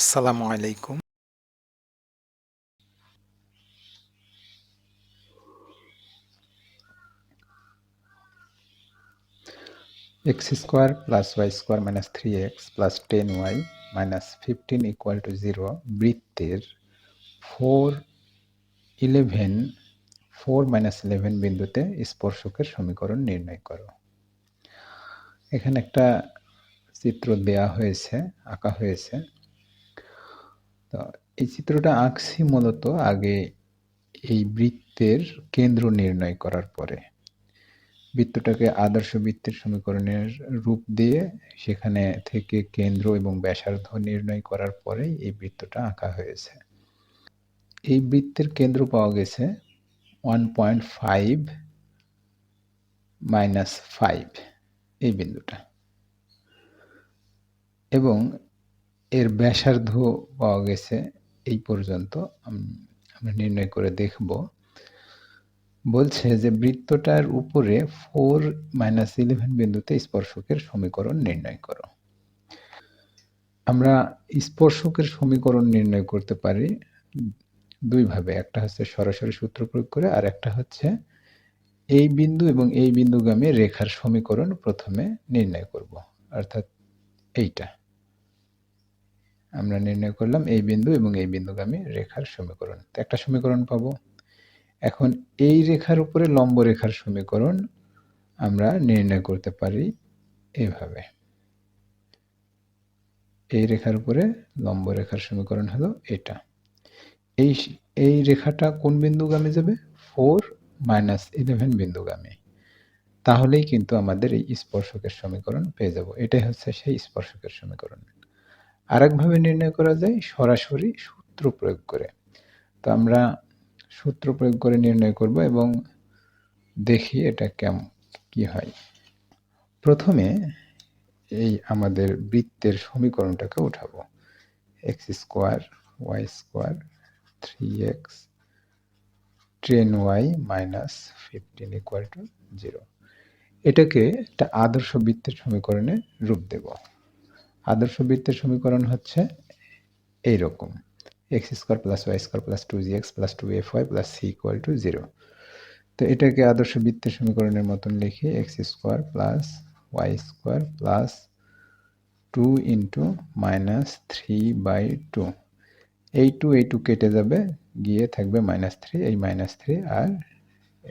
আসসালামু আলাইকুম। X square plus y square minus three x plus ten y minus fifteen equal to zero বৃত্তের four eleven, four minus eleven বিন্দুতে স্পর্শকের সমীকরণ নির্ণয় করো। এখানে একটা চিত্র দেয়া হয়েছে, আঁকা হয়েছে। তো এই চিত্রটা আঁকছি মূলত আগে এই বৃত্তের কেন্দ্র নির্ণয় করার পরে। বৃত্তটাকে আদর্শ বৃত্তের সমীকরণের রূপ দিয়ে সেখানে থেকে কেন্দ্র এবং ব্যাসার্ধ নির্ণয় করার পরেই এই বৃত্তটা আঁকা হয়েছে। এই বৃত্তের কেন্দ্র পাওয়া গেছে one point five minus five এই বিন্দুটা। এবং এর ব্যাসার্ধ পাওয়া গেছে এই পর্যন্ত। আমরা নির্ণয় করে দেখব। বলছে যে বৃত্তটার উপরে ফোর মাইনাস ইলেভেন বিন্দুতে স্পর্শকের সমীকরণ নির্ণয় করো। আমরা স্পর্শকের সমীকরণ নির্ণয় করতে পারি দুইভাবে। একটা হচ্ছে সরাসরি সূত্র প্রয়োগ করে, আর একটা হচ্ছে এই বিন্দু এবং এই বিন্দুগামী রেখার সমীকরণ প্রথমে নির্ণয় করব। অর্থাৎ এইটা। আমরা নির্ণয় করলাম এই বিন্দু এবং এই বিন্দুগামী রেখার সমীকরণ। তো একটা সমীকরণ পাবো। এখন এই রেখার উপরে লম্ব রেখার সমীকরণ আমরা নির্ণয় করতে পারি এভাবে। এই রেখার উপরে লম্ব রেখার সমীকরণ হলো এটা। এই এই রেখাটা কোন বিন্দুগামী যাবে? ফোর মাইনাস ইলেভেন বিন্দুগামী। তাহলেই কিন্তু আমাদের এই স্পর্শকের সমীকরণ পেয়ে যাব। এটাই হচ্ছে সেই স্পর্শকের সমীকরণ। আরেকভাবে নির্ণয় করা যায়, সরাসরি সূত্র প্রয়োগ করে। তো আমরা সূত্র প্রয়োগ করে নির্ণয় করব এবং দেখি এটা কেমন কি হয়। প্রথমে এই আমাদের বৃত্তের সমীকরণটাকে উঠাবো। X square, y square, three x, ten y minus fifteen equal to zero. এটাকে একটা আদর্শ বৃত্তের সমীকরণে রূপ দেব। আদর্শ বৃত্তের সমীকরণ হচ্ছে এইরকম। X square plus y square plus two g x plus two f y plus c equal to zero তো এটাকে আদর্শ বৃত্তের সমীকরণের মতন লিখি x square plus y square plus two into minus three by two এই টু এই two কেটে যাবে, গিয়ে থাকবে মাইনাস থ্রি এই মাইনাস থ্রি আর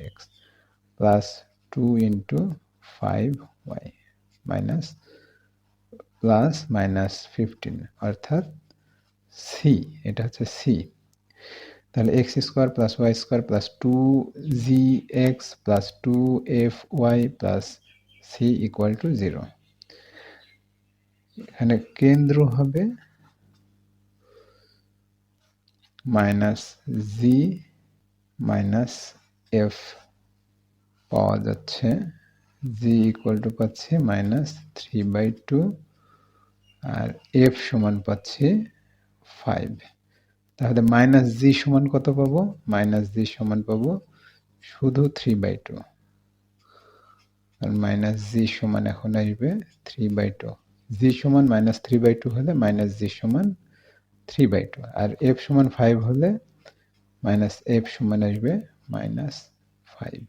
x plus two into five y minus plus minus fifteen, অর্থাৎ সি এটা হচ্ছে সি তাহলে x square plus y square plus two g x plus two f y plus c equal to zero এখানে কেন্দ্র হবে minus g minus f. পাওয়া যাচ্ছে g equal to পাচ্ছি মাইনাস থ্রি বাই টু আর এফ সমান পাচ্ছি ফাইভ তাহলে মাইনাস জি সমান কত পাবো? মাইনাস জি সমান পাবো শুধু থ্রি বাই টু আর মাইনাস জি সমান এখন আসবে থ্রি বাই টু জি সমান মাইনাস থ্রি বাই টু হলে মাইনাস জি সমান থ্রি বাই টু আর এফ সমান ফাইভ হলে মাইনাস এফ সমান আসবে মাইনাস ফাইভ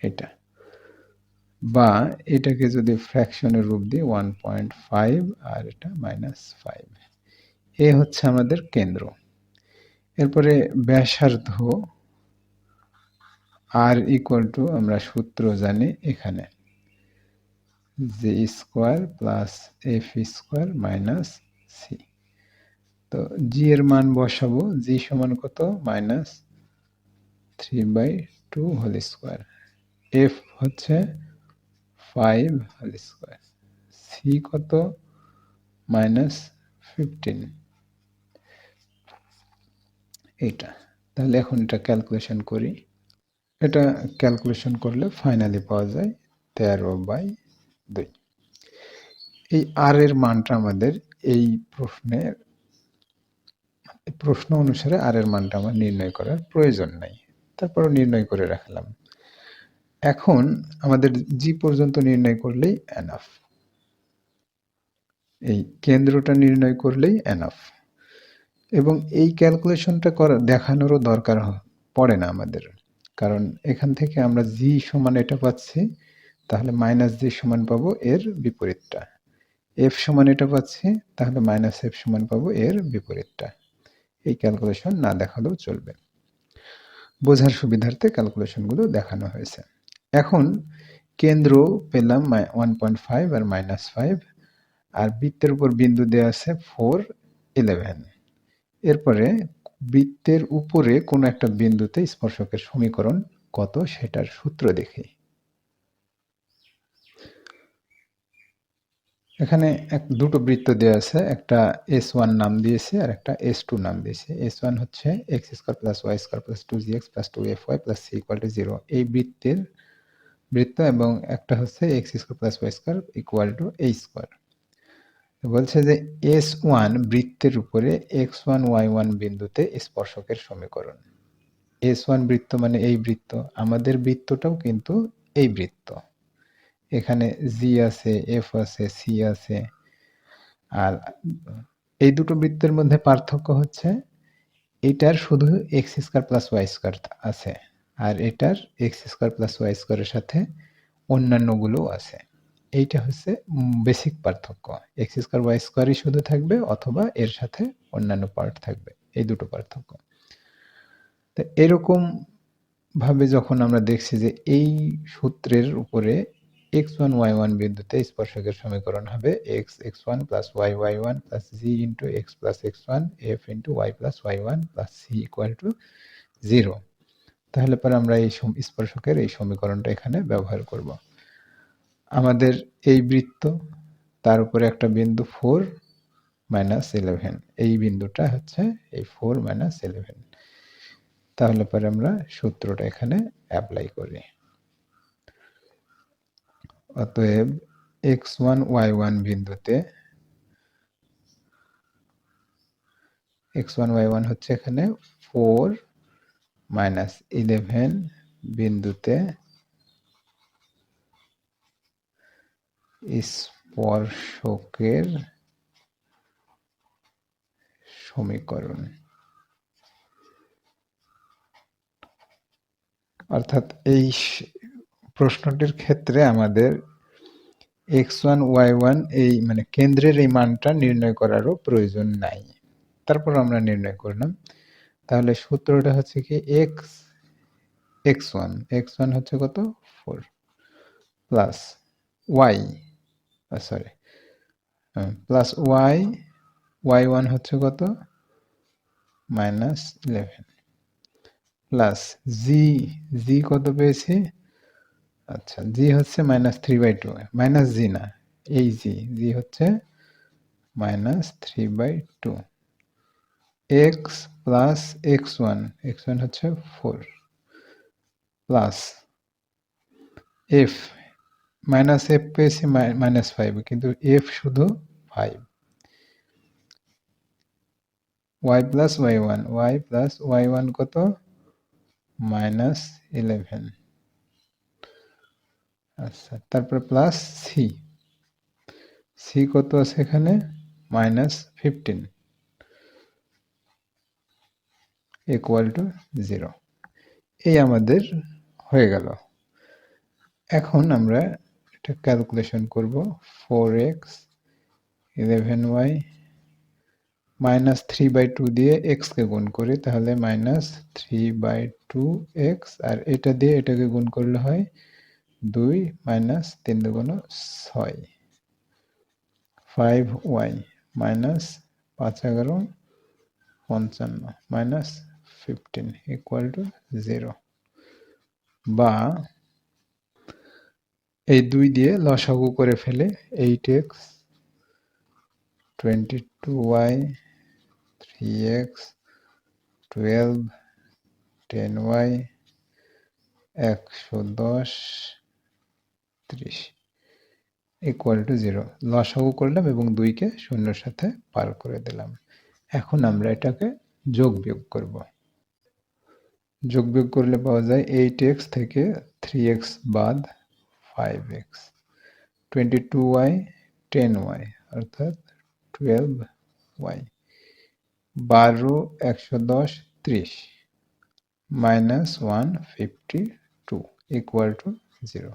এটা বা এটাকে যদি ফ্র্যাকশনের রূপ দিই ওয়ান পয়েন্ট ফাইভ আর এটা মাইনাস ফাইভ। এ হচ্ছে আমাদের কেন্দ্র। এরপরে ব্যাসার্ধ আর ইকুয়াল টু আমরা সূত্র জানি এখানে। G square plus f square minus c তো জি এর মান বসাবো জি সমান কত? Minus three by two whole square f হচ্ছে ফাইভ হোল স্কোয়ার সি কত? মাইনাস ফিফটিন এইটা, তাহলে এখন এটা ক্যালকুলেশন করি। এটা ক্যালকুলেশন করলে ফাইনালি পাওয়া যায় তেরো বাই দুই। এই আর এর মানটা আমাদের এই প্রশ্নের প্রশ্ন অনুসারে আর এর মানটা আমার নির্ণয় করার প্রয়োজন নাই। তারপরও নির্ণয় করে রাখলাম। এখন আমাদের জি পর্যন্ত নির্ণয় করলেই এনাফ এই কেন্দ্রটা নির্ণয় করলেই এনাফ এবং এই ক্যালকুলেশনটা করা, দেখানোরও দরকার পড়ে না আমাদের। কারণ এখান থেকে আমরা জি সমান এটা পাচ্ছি, তাহলে মাইনাস জি সমান পাবো এর বিপরীতটা। এফ সমান এটা পাচ্ছি, তাহলে মাইনাস এফ সমান পাবো এর বিপরীতটা। এই ক্যালকুলেশন না দেখালেও চলবে। বোঝার সুবিধার্থে ক্যালকুলেশনগুলো দেখানো হয়েছে। এখন কেন্দ্র পেলাম ওয়ান পয়েন্ট ফাইভ আর মাইনাস ফাইভ আর বৃত্তের উপর বিন্দু দেওয়া আছে ফোর ইলেভেন এরপরে বৃত্তের উপরে কোনো একটা বিন্দুতে স্পর্শকের সমীকরণ কত সেটার সূত্র দেখি। এখানে এক দুটো বৃত্ত দেওয়া আছে, একটা এস ওয়ান নাম দিয়েছে আর একটা এস টু নাম দিয়েছে। এস ওয়ান হচ্ছে x square plus y square plus two g x plus two f y plus c equal to zero এই বৃত্তের বৃত্ত এবং একটা হচ্ছে x square plus y square equal to এই স্কোয়ার বলছে যে এস ওয়ান বৃত্তের উপরে এক্স ওয়ান, ওয়াই ওয়ান বিন্দুতে স্পর্শকের সমীকরণ। এস ওয়ান বৃত্ত মানে এই বৃত্ত, আমাদের বৃত্তটাও কিন্তু এই বৃত্ত। এখানে জি আছে, এফ আছে, সি আছে, আর এই দুটো বৃত্তের মধ্যে পার্থক্য হচ্ছে, এটার শুধু x square plus y square আছে। আর এটার এক্স স্কোয়ার প্লাস ওয়াই স্কোয়ারের সাথে অন্যান্যগুলোও আছে। এইটা হচ্ছে বেসিক পার্থক্য। এক্স স্কোয়ার ওয়াই স্কোয়ারই শুধু থাকবে অথবা এর সাথে অন্যান্য পার্ট থাকবে। এই দুটো পার্থক্য। তো এরকম ভাবে যখন আমরা দেখছি যে এই সূত্রের উপরে এক্স ওয়ান ওয়াই ওয়ান বিন্দুতে স্পর্শকের সমীকরণ হবে x x one plus y y one plus g into x plus x one f into y plus y one plus c equal to zero তাহলে পরে আমরা এই স্পর্শকের এই সমীকরণটা এখানে ব্যবহার করব। আমাদের এই বৃত্ত, তার উপরে একটা বিন্দু ফোর মাইনাস ইলেভেন এই বিন্দুটা হচ্ছে এই ফোর মাইনাস ইলেভেন তাহলে পরে আমরা সূত্রটা এখানে অ্যাপ্লাই করি। অতএব এক্স ওয়ান ওয়াই ওয়ান বিন্দুতে এক্স ওয়ান ওয়াই ওয়ান হচ্ছে এখানে ফোর মাইনাস ইলেভেন বিন্দুতে স্পর্শকের সমীকরণ। অর্থাৎ এই প্রশ্নটির ক্ষেত্রে আমাদের এক্স ওয়ান ওয়াই ওয়ান এই মানে কেন্দ্রের এই মানটা নির্ণয় করারও প্রয়োজন নাই। তারপর আমরা নির্ণয় করলাম তাহলে সূত্রটা হচ্ছে কি x x one x one হচ্ছে কত? Four plus y sorry plus y y one হচ্ছে কত? Minus eleven plus g g কত পেয়েছি? আচ্ছা জি হচ্ছে minus three by two minus g না, এই জি জি হচ্ছে minus three by two x plus x one x one হচ্ছে four plus f minus f পেয়েছি মাইনাস ফাইভ কিন্তু এফ শুধু five y plus y one y plus y one কত? Minus eleven আচ্ছা তারপর plus c c কত আছে এখানে? Minus fifteen equal to zero এই আমাদের হয়ে গেল। এখন আমরা এটা ক্যালকুলেশন করব। Four x eleven y minus three by two দিয়ে এক্সকে গুণ করি, তাহলে minus three by two x আর এটা দিয়ে এটাকে গুণ করলে হয় দুই মাইনাস তিন দুগুণ ছয়। ফাইভ ওয়াই মাইনাস পাঁচ এগারো পঞ্চান্ন minus fifteen equal to zero বা এই দুই দিয়ে লসাগু করে ফেলে eight x twenty two y three x twelve ten y একশো দশ ত্রিশ ইকুয়াল টু জিরো লসাগু করলাম এবং দুইকে শূন্যর সাথে পার করে দিলাম। এখন আমরা এটাকে যোগ বিয়োগ করব। যোগ বিয়োগ করলে পাওয়া যায় এইট এক্স থেকে থ্রি এক্স বাদ five x twenty two y ten y অর্থাৎ টুয়েলভ ওয়াই বারো, একশো দশ, ত্রিশ minus one fifty two equal to zero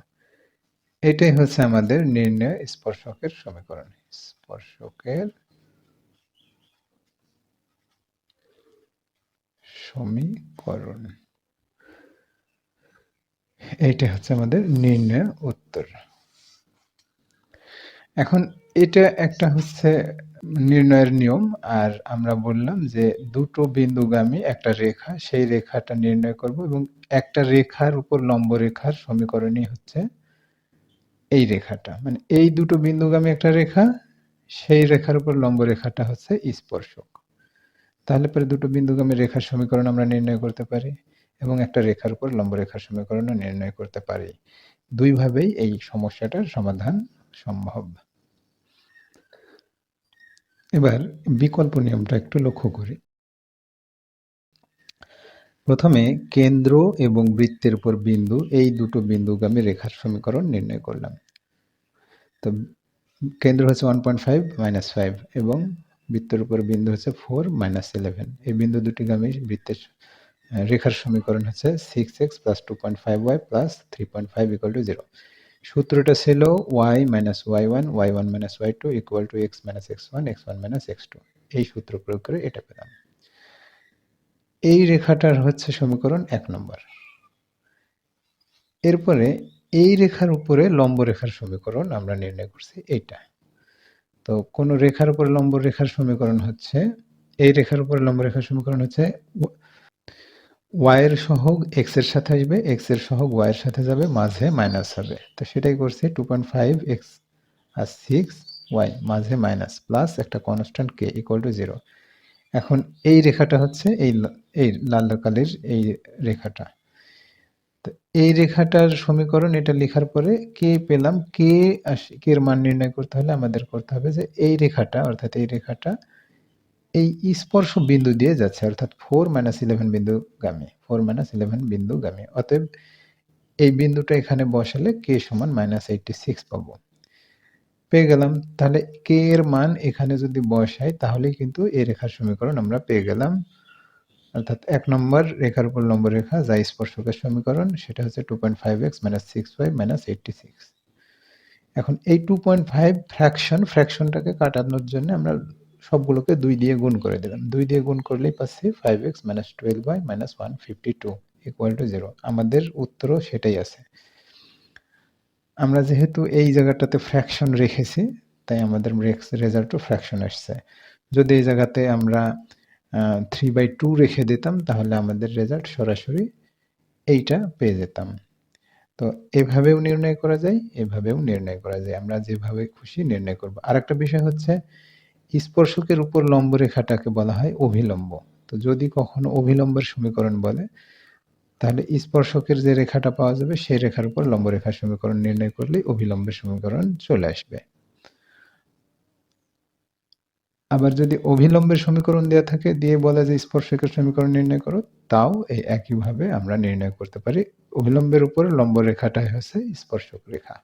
এটাই হচ্ছে আমাদের নির্ণয় স্পর্শকের সমীকরণ। স্পর্শকের সমীকরণ এইটা হচ্ছে আমাদের নির্ণয় উত্তর। এখন এটা একটা হচ্ছে নির্ণয়ের নিয়ম, আর আমরা বললাম যে দুটো বিন্দুগামী একটা রেখা, সেই রেখাটা নির্ণয় করব এবং একটা রেখার উপর লম্ব রেখার সমীকরণই হচ্ছে এই রেখাটা। মানে এই দুটো বিন্দুগামী একটা রেখা, সেই রেখার উপর লম্ব রেখাটা হচ্ছে স্পর্শক। তাহলে পরে দুটো বিন্দুগামী রেখার সমীকরণ আমরা নির্ণয় করতে পারি এবং একটা রেখার উপর লম্ব রেখার সমীকরণও নির্ণয় করতে পারি। দুইভাবেই এই সমস্যাটার সমাধান সম্ভব। এবার বিকল্প নিয়মটা একটু লক্ষ্য করি। প্রথমে কেন্দ্র এবং বৃত্তের উপর বিন্দু, এই দুটো বিন্দুগামী রেখার সমীকরণ নির্ণয় করলাম। তো কেন্দ্র হচ্ছে one point five minus five এবং বৃত্তের উপর বিন্দু হচ্ছে ফোর মাইনাস ইলেভেন এই বিন্দু দুটি গামী বৃত্তের রেখার সমীকরণ হচ্ছে six x plus two point five y plus three point five equal to zero সূত্রটা ছিল y minus y one y one minus y two equal to x minus x one x one minus x two এই সূত্র প্রয়োগ করে এটা পেলাম। এই রেখাটার হচ্ছে সমীকরণ এক নম্বর। এরপরে এই রেখার উপরে লম্ব রেখার সমীকরণ আমরা নির্ণয় করছি এইটা। তো কোন রেখার উপর লম্ব রেখার সমীকরণ হচ্ছে, এই রেখার উপর লম্ব রেখার সমীকরণ হচ্ছে ওয়াই এর সহগ এক্সের সাথে আসবে এক্সের সহগ ওয়াই এর সাথে যাবে, মাঝে মাইনাস হবে। তো সেটাই করছি টু পয়েন্ট ফাইভ এক্স আর সিক্স ওয়াই মাঝে মাইনাস প্লাস একটা constant k equal to zero এখন এই রেখাটা হচ্ছে এই এই লাল কালির এই রেখাটা। তো এই রেখাটার সমীকরণ এটা লেখার পরে কে পেলাম কে কে এর মান নির্ণয় করতে হলে আমাদের করতে হবে যে এই রেখাটা, অর্থাৎ এই রেখাটা এই স্পর্শ বিন্দু দিয়ে যাচ্ছে, অর্থাৎ ফোর মাইনাস ইলেভেন বিন্দুগামী ফোর মাইনাস ইলেভেন বিন্দুগামী। অতএব এই বিন্দুটা এখানে বসালে কে সমান মাইনাস এইটটি সিক্স পাবো। পেয়ে গেলাম। তাহলে কে এর মান এখানে যদি বসাই তাহলে কিন্তু এই রেখার সমীকরণ আমরা পেয়ে গেলাম। অর্থাৎ এক নম্বর রেখার উপর লম্ব রেখা যা স্পর্শকের সমীকরণ, সেটা হচ্ছে two point five x minus six y minus eighty six এখন এই টু পয়েন্ট ফাইভ ফ্র্যাকশন ফ্র্যাকশনটাকে কাটানোর জন্য আমরা সবগুলোকে দুই দিয়ে গুণ করে দিলাম। দুই দিয়ে গুণ করলেই পাচ্ছি five x minus twelve y minus one fifty two equal to zero আমাদের উত্তরও সেটাই আছে। আমরা যেহেতু এই জায়গাটাতে ফ্র্যাকশন রেখেছি, তাই আমাদের রেজাল্টও ফ্র্যাকশন আসছে। যদি এই জায়গাতে আমরা থ্রি বাই টু রেখে দিতাম, তাহলে আমাদের রেজাল্ট সরাসরি এইটা পেয়ে যেতাম। তো এভাবেও নির্ণয় করা যায়, এভাবেও নির্ণয় করা যায়। আমরা যেভাবে খুশি নির্ণয় করব। আর একটা বিষয় হচ্ছে, স্পর্শকের উপর লম্ব রেখাটাকে বলা হয় অভিলম্ব। তো যদি কখনো অভিলম্বের সমীকরণ বলে, তাহলে স্পর্শকের যে রেখাটা পাওয়া যাবে, সেই রেখার উপর লম্ব রেখার সমীকরণ নির্ণয় করলে অভিলম্বের সমীকরণ চলে আসবে। আবার যদি অভিলম্বের সমীকরণ দেওয়া থাকে, দিয়ে বলে যে স্পর্শকের সমীকরণ নির্ণয় করো, তাও এই একইভাবে আমরা নির্ণয় করতে পারি। অভিলম্বের উপরে লম্ব রেখাটাই হচ্ছে স্পর্শক রেখা।